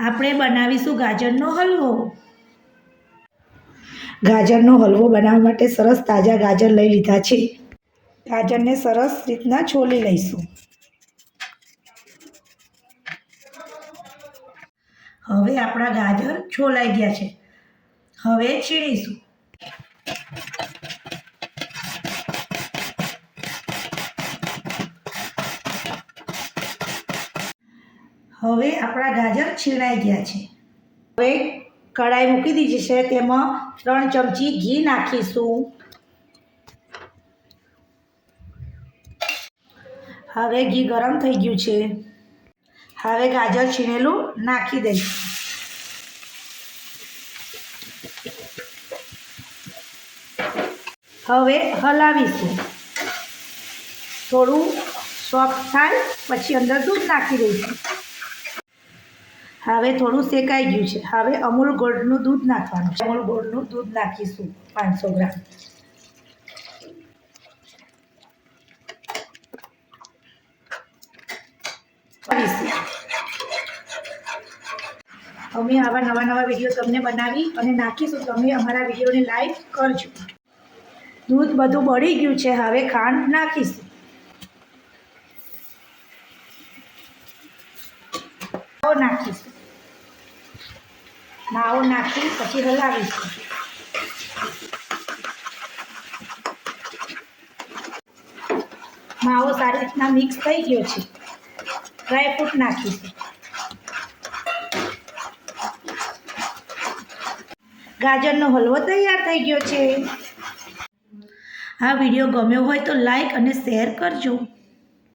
આપણે બનાવીશું ગાજરનો હલવો. ગાજરનો હલવો બનાવવા માટે સરસ તાજા ગાજર લઈ લીધા છે. ગાજરને સરસ રીતના છોલી લઈશું. હવે આપણા ગાજર છોલાઈ ગયા છે. હવે છીણીશું. હવે આપણા ગાજર છીણાઈ ગયા છે. હવે કઢાઈ મૂકી દીધી છે, તેમાં ત્રણ ચમચી ઘી નાખીશું. હવે ઘી ગરમ થઈ ગયું છે. હવે ગાજર છીણેલું નાખી દઈશું. હવે હલાવીશું. થોડું સોફ્ટ થાય, પછી અંદર દૂધ નાખી દઈશું. હવે થોડું શેકાઈ ગયું છે. હવે અમૂલ ગોળનું દૂધ નાખવાનું છે. અમૂલ ગોળનું દૂધ નાખીશું પાંચસો ગ્રામ. અમે આવા નવા નવા વીડિયો તમને બનાવી અને નાખીશું. તમે અમારા વિડીયોને લાઈક કરજો. દૂધ બધું બળી ગયું છે. હવે ખાંડ નાખીશું. નાખીશું. માવો નાખી પછી હલાવીશું. માવો સારી રીતના મિક્સ થઈ ગયો છે. ડ્રાયફ્રૂટ નાખીશું. ગાજરનો હલવો તૈયાર થઈ ગયો છે. આ વીડિયો ગમ્યો હોય તો લાઈક અને શેર કરજો.